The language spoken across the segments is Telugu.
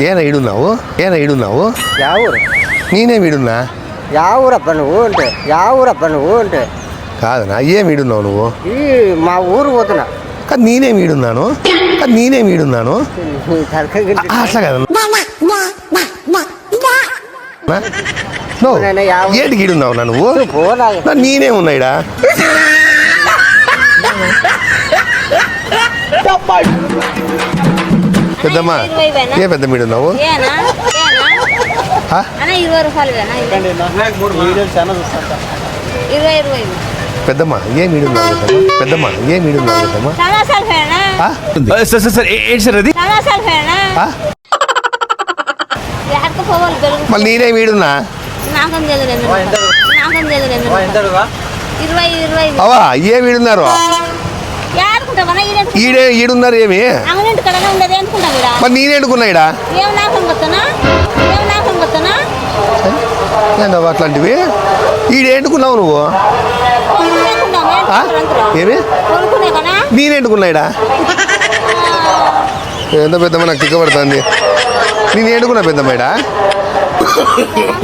ఏనా ఈడున్నావు? ఏనా ఈడున్నావు? యా ఊరు నేనేం ఈడున్నా? యా ఊరప్ప నువ్వు అంటే యా ఊరప్ప నువ్వు అంటే. కాదనా? ఏం ఈడున్నావు నువ్వు? ఈ మా ఊరు పోతున్నా. కానీ నేనేం ఈడున్నాను? కానీ నేనేం ఈడున్నాను? నీ తలకాయ ఆ, గిట్టి- అట్లా కదా నో? నేను యా- ఏంటికి ఈడున్నావు నా నువ్వు? నువ్వు పోనా నా నేనే ఉన్నాయిడా పెద్దమ్మా? ఏ పెద్ద మీడున్నావు ఏనా? ఏనా? ఆ? అన్న ఇరవై రూపాయలు వేనా ఇరవై ఇరవై ఇరవై పెద్దమ్మా ఏ మీడున్నావు పెద్దమ్మా ఏ ఆ? సార్ సార్ ఏంటి సార్ అది? మళ్ళీ నేనే మీడున్నా అవా ఏ ఈడెందుకు ఈడే ఈడున్నారు ఏమి? మరి నేనే ఎడుకున్నాయిడా ఏం నాకం కొత్తనా ఏం నాకం కొత్తనా ఏందవ్వ అట్లాంటివి? ఈడు ఎండుకున్నావు నువ్వు? ఏమి? కొనుక్కునే కదా? నేను ఎండుకున్నాయిడా ఎంత పెద్దమ్మ నాకు తిక్కబడుతుంది నేను ఎండుకున్నా పెద్దమ్మాయిడా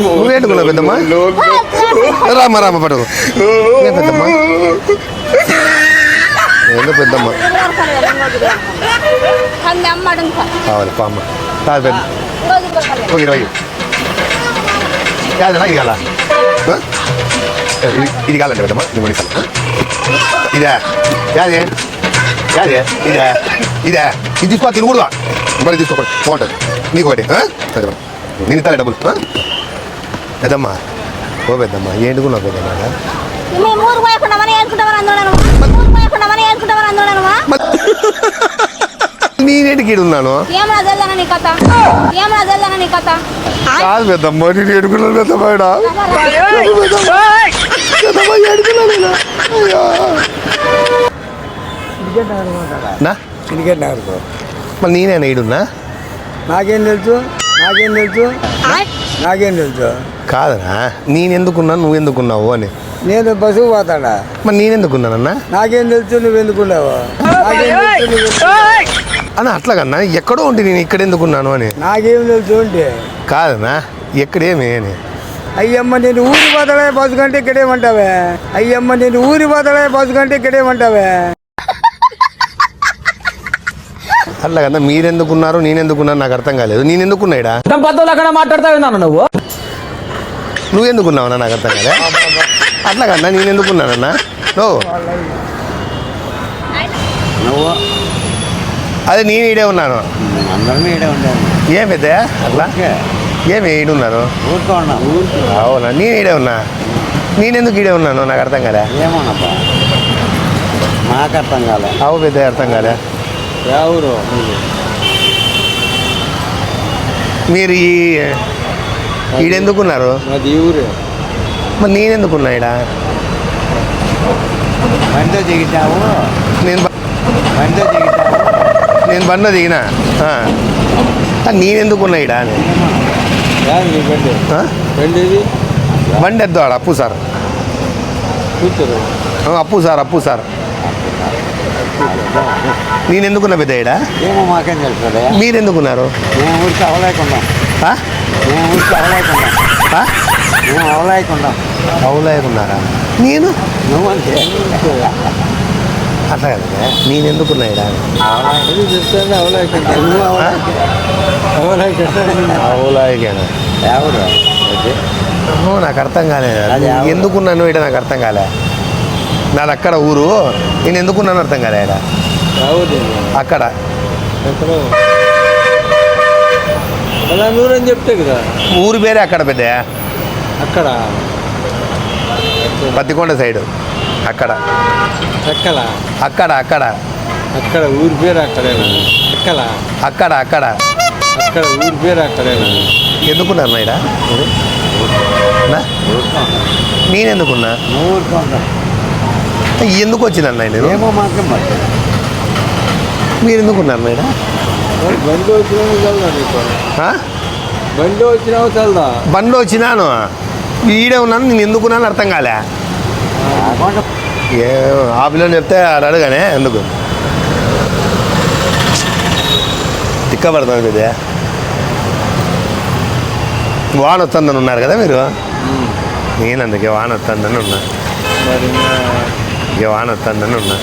నువ్వు ఎండుకున్నావు పెద్దమ్మ? రామ రామ పడకు పెద్దమ్మ? ఏందో పెద్దమ్మ ఇరవై రూపాయలు వేనా ఇంకో ఇరవై రూపాయలు. అమ్మ అమ్మడు ఇంకా కావాలి పామ్మ కాదు పెద్ద ఇంకో ఇరవై రూపాయలు వేనా? ఒక ఇరవై యాదనా ఇది కాలా ఆ? ఇది- ఇది కాలండి పెద్దమ్మ ఇది మడి కాలం ఇదే యాదే యాదే ఇదే ఇదే ఇది తీసుకో తినకూడదు మరి తీసుకో బాగుంటుంది నీకు ఒకటి ఆ? పెద్దమ్మ నేను ఇస్తాను డబ్బులు ఆ? పెద్దమ్మ ఓ పెద్దమ్మ ఏంటుకున్నావు పెద్దమ్మ మేము ఊరు పోయకుండా నేనేంటికి ఈడ ఉన్నాను. ఏమన్నా తెల్లన నీ కథ? ఏమన్నా తెల్లన నీ కథ? కాదు పెద్దమ్మ నేను ఏడుకున్నాను పెద్దమ్మ ఈడ. పెద్దమ్మ ఏడుకున్నాను ఈడ. అయ్యో. నా? క్రికెట్ మరి నేనేనా ఈడున్నా నాకేం తెలుసు? నాకేం తెలుసు? నాకేం తెలుసు? కాదనా నేనెందుకున్నా నువ్వు ఎందుకున్నావు అని. నేను బస్సుకు పోతాడా? మరి నేనెందుకున్నానన్నా? నాకేం తెలుసు నువ్వు ఎందుకున్నావు నువ్వు అని అట్లా కన్నా ఎక్కడో ఉంటే నేను ఇక్కడ ఎందుకున్నాను అని. నాకేం తెలుసు అంటే. కాదనా ఎక్కడేమి అని. అయ్యమ్మ నేను ఊరి పోతాడే బస్సు కంటే ఇక్కడేమంటావే అయ్యమ్మ నేను ఊరి పోతాడే బస్సు కంటే ఇక్కడేమంటావే అట్లా కదా మీరెందుకున్నారు నేనెందుకున్నాను నాకు అర్థం కాలేదు. నేను ఎందుకున్నాయిడా పద్ధతులు అక్కడ మాట్లాడతావు నువ్వు నువ్వు? ఎందుకున్నావన్నా నాకు అర్థం కాలే? అట్లా కన్నా నేను ఎందుకున్నానన్నా నో నువ్వు? అదే నేను ఈడే ఉన్నాను. అందరం ఈడే ఉండాలి ఏం పెద్ద అట్లా? ఏమి ఈడున్నారు ఊరుకో ఉన్నా. అవునా? నేను ఈడే ఉన్నా. నేనెందుకు ఈడే ఉన్నాను? నాకు అర్థం కాలే. ఏమోనప్పా. నాకు అర్థం కాలే. అవు పెద్ద అర్థం కాలే. ఎవరు మీరు ఈ ఈడెందుకున్నారు అది ఊరు. మరి నేనెందుకున్నా ఈడ? బండితో దిగిటావు నేను నేను బండ్లో దిగినా. ఆ. ఆ, నేనెందుకున్నా ఈడ? అని యాది నీ బండి. ఆ? బండి ఇది బండి ఎద్దాడు అప్పు సార్. అప్పు సార్ అప్పు సార్. పెద్ద? మేము ఊరికి అవలేకున్నాం. ఆ? మేము అవలేకున్నాం. అవులేకున్నారా? నేను? నువ్వు అంటే అట్లా కదా నువ్వు అవలేకుంటా అవులాయకేనా ఎవరు? నాకు అర్థం కాలేదు? ఎందుకున్నాను ఈడ నాకు అర్థం కాలే. నాది అక్కడ ఊరు నేను ఎందుకున్నాను అర్థం కాలే అక్కడ. అలా నూరని చెప్తే కదా. ఊరు పేరే అక్కడ పెద్ద. అక్కడ? పత్తికొండ సైడ్. అక్కడ. ఎక్కల? అక్కడ అక్కడ. అక్కడ ఊరి పేరు అక్కడేనా ఎక్కల? అక్కడ అక్కడ. అక్కడ ఊరి పేరు అక్కడేనా ఎందుకున్నారు ఈడ నా? నేనెందుకున్నా? ఎందుకు వచ్చిందన్న నేను ఏమో పట్టు మీరు ఎందుకున్నారు ఈడ బండి చల్దా ఆ? బండి వచ్చినావు చల్దా? బండ్లో వచ్చినాను. ఈడే ఉన్నాను నేను ఎందుకున్నాను అర్థం కాలే. ఏ ఆ పిల్లని చెప్తే అడగానే ఎందుకు? తిక్కబడుతుంది పెద్ద వాన వస్తుందని ఉన్నారు కదా మీరు? నేను అందుకే వాన వస్తుందని ఉన్నా. మరి ఇక వాన వస్తుందని ఉన్నా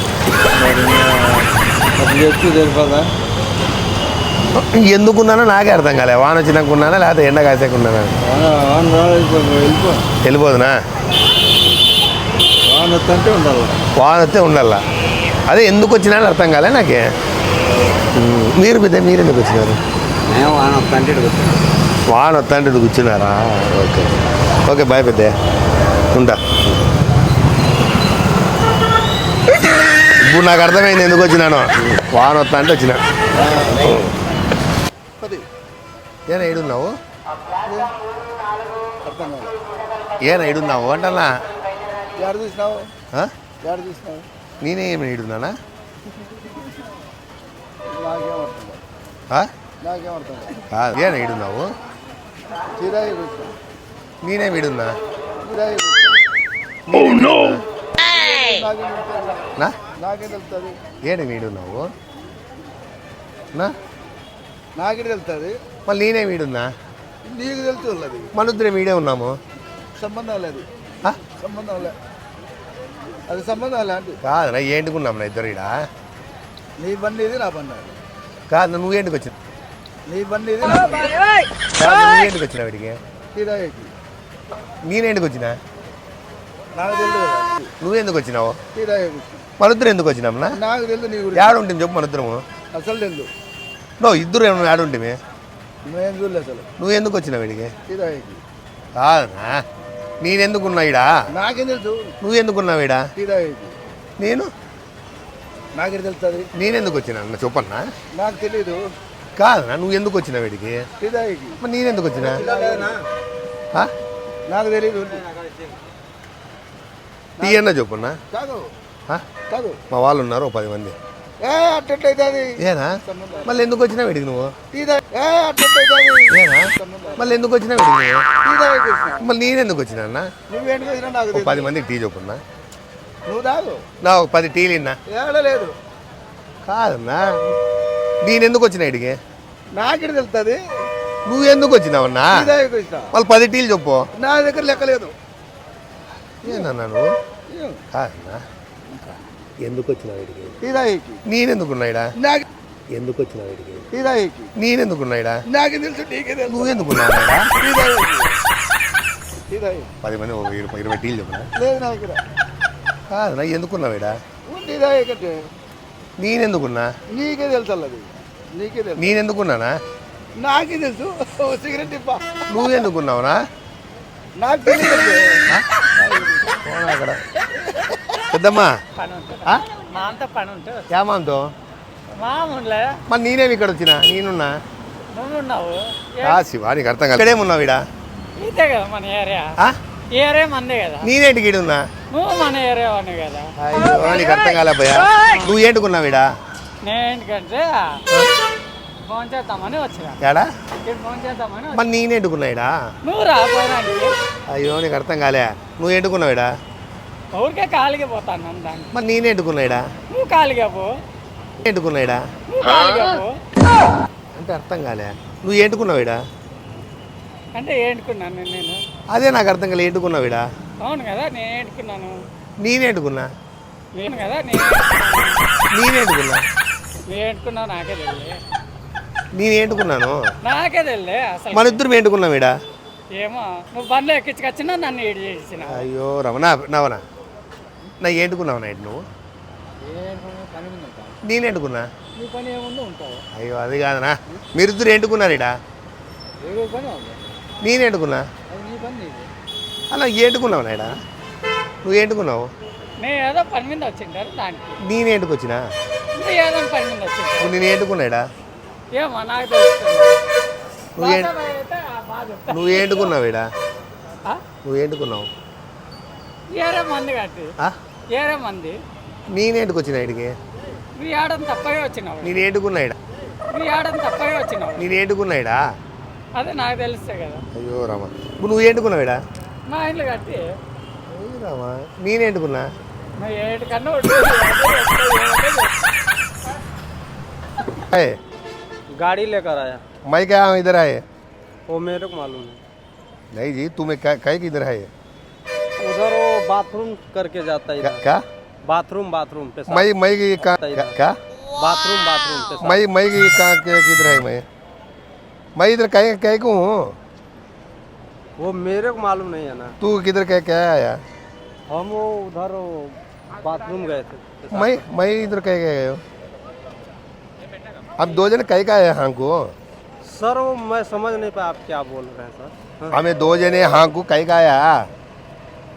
ఎందుకున్నానో నాకే అర్థం కాలే. వాన వచ్చినాకున్నానా లేకపోతే ఎండ కాసేకున్నానా వెళ్ళిపోదునా? వాన వస్తుంటే ఉండాలి. అదే ఎందుకు వచ్చినా అర్థం కాలే నాకే. మీరు పెద్ద మీరు ఎందుకు వచ్చినారు? నేను వాన వస్తుంటే వాన కూర్చున్నారా ఓకే. ఓకే బాయ్ పెద్ద. ఉంటా. ఇప్పుడు నాకు అర్థమైంది ఎందుకు వచ్చినాను. వాన వస్తా అంటే వచ్చినా. ఏనా ఏడున్నావు ఏనా ఏడున్నావు అంటన్నా చూసినావు? ఆ? ఎక్కడ చూసినావు? నేనే ఏమి కాదు. ఏనా ఏడున్నావు చిరాయి కూర్చో. నేనే ఏడున్నా చిరాయి నాకేం తెలుస్తుంది. నా? నాకేం తెలుస్తుంది. ఏడు వీడున్నావు నాకే తెలుస్తుంది. మళ్ళీ నేనే వీడున్నా నీకు తెలుసు వాళ్ళది మన ఇద్దరం వీడే ఉన్నాము? సంబంధం లేదు? సంబంధం లే అది సంబంధం లాంటి కాదు నా ఏంటుకున్నాం నా ఇద్దరు ఈడ? నీ బండి ఇది నా బండి అది. కాదు నువ్వు ఏంటికి వచ్చిన? నీ బండి ఇది నా బండి. కాదు నువ్వు ఏంటికి వచ్చిన వీడికి చిరాయికి నేనేంటికి వచ్చినా? నాకు తెలియదు కదా. నువ్వెందుకు వచ్చినావు? చిరాయికి మన ఇద్దరు ఎందుకు వచ్చినాం నా? నాకు తెలియదు నీ గురించి. ఉంటుంది చెప్పు మన ఇద్దరము? అసలు తెలియదు. నో ఇద్దరు ఏమన్నా ఉంటుంది మేము చూడలేదు అసలు. నువ్వు ఎందుకు వచ్చినావు వీడికి చిరాయికి కాదునా నేనెందుకున్నా ఈడ? నాకేం తెలుసు. నువ్వు ఎందుకున్నావు చిరాయికి నేను? నాకేం తెలుస్తుంది? నేనెందుకు వచ్చినా? అన్న చెప్పన్నా? నాకు తెలీదు. కాదునా నువ్వు ఎందుకు వచ్చినావు వీడికి? మరి నేనెందుకు వచ్చినా? ఆ? నాకు తెలీదు. టీ అన్న చెప్పున్నా? కాదు. మా వాళ్ళు ఉన్నారు పది మంది. ఏనా? మళ్ళీ ఎందుకు వచ్చినా వీడికి నువ్వు? మళ్ళీ ఎందుకు వచ్చినా మళ్ళీ వచ్చినా అన్న? నువ్వేంటి వచ్చినా తెలియదు పది మందికి టీ చెప్పున్నా. నువ్వు తాగు. నా ఒక పది టీలు ఇన్నా ఏడలేదు కాదన్నా. నేనెందుకు వచ్చినా వీడికి నాకేం తెలుస్తుంది నువ్వు ఎందుకు వచ్చినావన్నా మళ్ళీ పది టీలు చెప్పు. నా దగ్గర లెక్కలేదు ఏనన్నా నువ్వు? కాదన్నా. ఎందుకు వచ్చినా వీడికి చిరాయికి నేనెందుకున్నాయిడా నాకు ఎందుకు వచ్చినా వీడికి? చిరాయికి నేనెందుకున్నాయిడా? నాకేం తెలుసు నీకే తెలుసు. నువ్వెందుకున్నావు చిరాయి పది మంది ఒక ఇరవై ఇరవై టీలు చెప్పిన? లేదు నా దగ్గర కాదన్నా ఎందుకున్నావేడా చిరాయి కంటే నేనెందుకున్నా? నీకే తెలుసు అల్లది. నీకే తెలుసు. నేనెందుకున్నానా? నాకే తెలుసు. సిగరెట్ ఇప్ప నువ్వెందుకున్నావునా? నాకు తెలియదు పోనా అక్కడ పెద్దమ్మా. అంత పని ఉంటుంది. ఏమాంతో మామూలే. మరి నేనేమి ఇక్కడ వచ్చినా? నేనున్నా? నువ్వు ఉన్నావు ఆ శివ నీకు అర్థం కాదు ఇక్కడేమున్నావు ఇదే కదా మన ఏరియా. ఏరియా మందే కదా. ఈడ ఉన్నా నువ్వు మన ఏరియా వాడిని కదా. అయ్యో నీకు అర్థం కాలేపోయా నువ్వు ఏంటుకున్నావు ఈడ నేను ఏంటంటే ఫోన్ చేద్దామని వచ్చిన. ఏడా? ఇక్కడ ఫోన్ చేద్దామని వచ్చిన. మరి నేనేంటుకున్నా ఈడ నువ్వు రాబోయడానికి అయ్యో నీకు అర్థం కాలే. నువ్వు ఏంటుకున్నావు ఈడ ఊరికే కాలిగా పోతాను నన్ను దాన్ని. మరి నేనేంటుకున్నా ఈడ నువ్వు కాలిగా పో. ఏంటుకున్నా పో అంటే అర్థం కాలే. నువ్వు ఏంటుకున్నావు ఈడ అంటే ఏంటుకున్నాను నేను అదే నాకు అర్థం కాలే ఏంటుకున్నావు ఈడ అవును కదా నేను ఏంటుకున్నాను? నేనేంటుకున్నా? నేను కదా నేను నేనేంటుకున్నా? నేను ఏంటుకున్నావు నాకే తెలియదు. నేనేంటుకున్నాను? నాకే తెలియదు అసలు. మన ఇద్దరు ఏంటుకున్నావు ఈడ ఏమో నువ్వు బండ్లో ఎక్కించుకొచ్చినా నన్ను ఏడు చేసిన. అయ్యో రమణ నవనా నా ఏంటుకున్నావు నైట్ నువ్వు? నేనేంటుకున్నా నీ పని ఏముందో ఉంటావు. అయ్యో అది కాదనా మీరిద్దరు ఏంటుకున్నారు ఈడ? ఏదో పని ఉంది. నేనేంటుకున్నా అది నీ పని నీది. అలా ఏంటుకున్నావు నాయడ నువ్వు ఏంటుకున్నావు నేను ఏదో పని మీద వచ్చింటారు దానికి? నేనేంటుకొచ్చినా నువ్వు ఏదో పని మీద వచ్చింటారు ఇప్పుడు నేను ఏంటుకున్నాడా ఏమో నాకు నువ్వు. నువ్వు ఏంటుకున్నావు ఆ? నువ్వు ఏంటుకున్నావు ఏరే మంది కట్టి? ఏరే మంది. నేనేంటుకొచ్చినా ఇడికి నువ్వు ఏడని తప్పగా వచ్చినావు నేను ఏంటుకున్నా ఈడ నువ్వు ఏడని తప్పగా వచ్చినావు నేను ఏంటుకున్నా ఈడ అదే నాకు తెలుస్తే కదా అయ్యో రామ ఇప్పుడు నువ్వు ఏంటుకున్నావు ఈడ మా ఇంట్లో కట్టి అయ్యో రామా నేనేంటుకున్నా మా ఏడు కన్నా ఒకటి అయ్యే गाड़ी लेकर आया मैं क्या हूँ इधर आए वो मेरे को मालूम है नहीं जी तुम्हें क्या कहीं किधर है ये? उधर वो बाथरूम करके जाता है क्या इधर क्या बाथरूम बाथरूम पे मैं मैं ये कहाँ इधर। क्या, क्या बाथरूम बाथरूम पे मैं मैं ये कहाँ के- किधर है मैं मैं इधर कहीं कहीं को हूँ? वो मेरे को मालूम नहीं है ना। तू किधर कह क्या आया? हम वो उधर बाथरूम गए थे। मैं मैं इधर कह गए हो? हम दो जन कहीं का हाँ को सर वो मैं समझ नहीं पाया आप क्या बोल रहे हैं सर। हमें दो जने हाँ को कहीं का आया?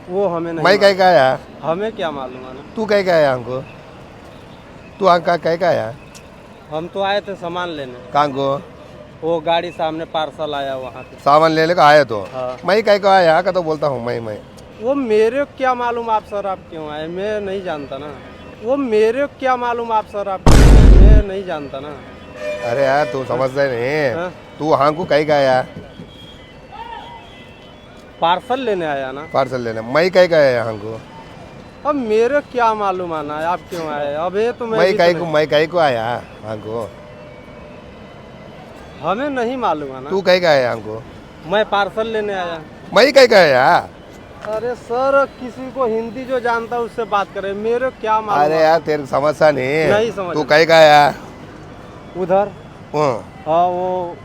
वो हमें नहीं मैं कहीं का आया। हमें क्या मालूम है ना? तू कहीं का आया हमको। तू हाँ का कहीं का आया। हम तो आए थे सामान लेने। कहाँ को? वो गाड़ी सामने पार्सल आया वहाँ पे। सामान लेने का आया तो? हाँ। मैं कहीं का आया का तो बोलता हूँ मैं मैं। वो मेरे को क्या मालूम आप सर आप क्यों आए? मैं नहीं जानता ना। वो मेरे को क्या मालूम आप सर आप मैं नहीं जानता ना। अरे यार तू समझता नहीं। हाँ। तू हाँ को कहीं का आया। पार्सल लेने आया ना? पार्सल लेने। मैं कहीं का आया हाँ को? अब मेरे क्या मालूम आना आप क्यों आए? अब ये तो मैं मैं भी कहीं तो को मैं कहीं को आया हाँ को? हमें नहीं मालूम है ना तू कहीं का हाँ को? मैं पार्सल लेने आया। मैं कहीं का आया अरे सर किसी को हिंदी जो जानता है उससे बात करे। मेरे क्या मालूम अरे यार तेरे समझता नहीं। नहीं समझ तू कहीं का आया उधर? हाँ वो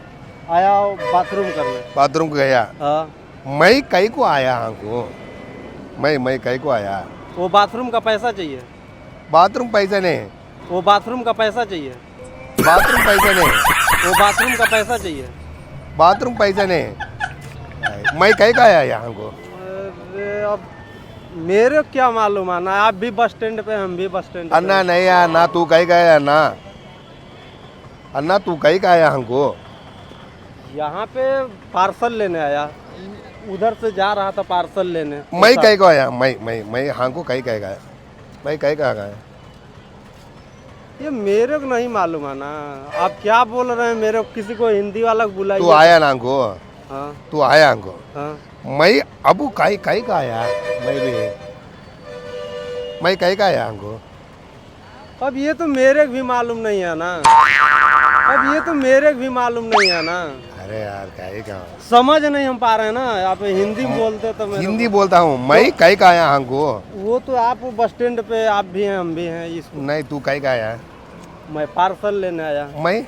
आया बाथरूम करने। बाथरूम गया? हाँ। मैं कहीं को आया हाँ को। मैं मैं कहीं को आया। वो बाथरूम का पैसा चाहिए। बाथरूम पैसे नहीं। वो बाथरूम का पैसा चाहिए। बाथरूम पैसे नहीं। वो बाथरूम का पैसा चाहिए। बाथरूम पैसे नहीं। मैं कहीं का आया यहाँ को। अब मेरे क्या मालूम है ना आप भी बस स्टैंड पे हम भी बस स्टैंड। अन्ना नहीं यार ना तू कहीं का आया ना अन्ना तू कहीं का आया हमको यहाँ पे पार्सल लेने आया। उधर से जा रहा था पार्सल लेने। मैं कहीं को आया मैं मैं मैं हाँ को कहीं कहीं का आया मैं कहीं का आया ये मेरे को नहीं मालूम है ना। आप क्या बोल रहे हैं? मेरे को किसी को हिंदी वाला को तू आया ना हमको हाँ। तू आया हमको हाँ। मैं अबू कहीं कहीं का आया मैं भी। मैं कहीं का आया हमको अब ये तो मेरे को भी मालूम नहीं है ना। अब ये तो मेरे को भी मालूम नहीं है ना। अरे यार कहीं। का समझ नहीं हम पा रहे हैं ना आप हिंदी में बोलते तो मेरे हिंदी बोलता हूँ मैं कहीं का आया हमको वो तो आप बस स्टैंड पे आप भी हैं हम भी हैं इस नहीं तू कहीं का आया? मैं पार्सल लेने आया। मैं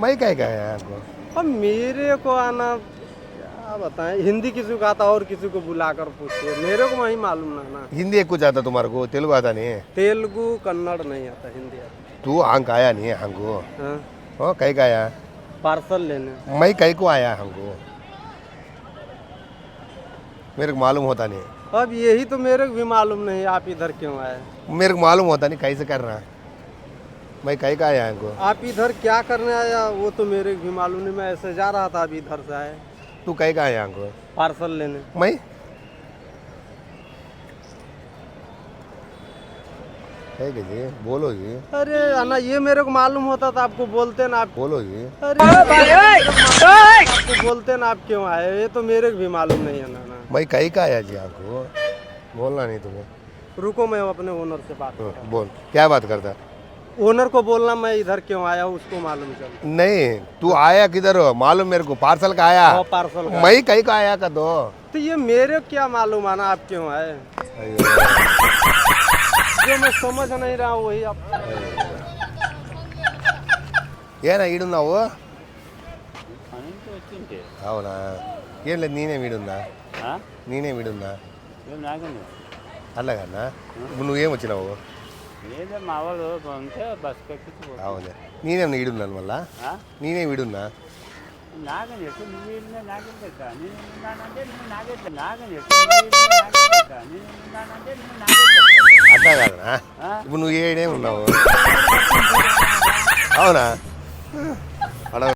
मैं कहीं का आया हमको अब मेरे को आना क्या बताएँ हिंदी किसी को आता और किसी को बुलाकर पूछिए मेरे को वही मालूम ना ना। हिंदी कुछ आता तुम्हारे को तेलुगु आता नहीं है? तेलुगु कन्नड़ नहीं आता हिंदी आता। तू अंक आया नहीं है हमको हाँ कहीं का आया? पार्सल लेने। मैं कहीं को आया हमको। मेरे को मालूम होता नहीं। अब यही तो मेरे को भी मालूम नहीं आप इधर क्यों आए? मेरे को मालूम होता नहीं कैसे कर रहा है। मैं कहीं का आया हमको। आप इधर क्या करने आया? वो तो मेरे को भी मालूम नहीं मैं ऐसे जा रहा था अभी इधर से आए। तू कहीं का आया हमको? पार्सल लेने। मैं? है कि जी? बोलो जी। अरे अन्ना ये मेरे को मालूम होता था आपको बोलते ना आप बोलो जी। अरे आपको बोलते ना आप क्यों आए ये तो मेरे को भी मालूम नहीं है ना। मैं कहीं का आया जी आपको? बोलना नहीं तुम्हें। रुको मैं अपने ओनर से बात हाँ, बोल क्या बात करता? ओनर को बोलना मैं इधर क्यों आया हूँ उसको मालूम चल। नहीं तू आया किधर हो? मालूम मेरे को पार्सल का आया। वो पार्सल का। मैं कहीं का आया का दो तो ये मेरे को क्या मालूम आना आप क्यों आए? जो मैं समझ नहीं रहा हूँ वही आप ఏనా ఈడున్నావు అవునా ఏం లేదు నేనే వీడుందా నేనే వీడుందా అట్లాగన్నా ఇప్పుడు నువ్వేం వచ్చినావు ఏదో మా వాళ్ళు ఉంటే బస్ ఎక్కించి అవునే నేనే ఈడున్నాను మళ్ళా నేనే వీడున్నా నాగని అట్లా ఇప్పుడు నువ్వు ఏడే ఉన్నావు? అవునా?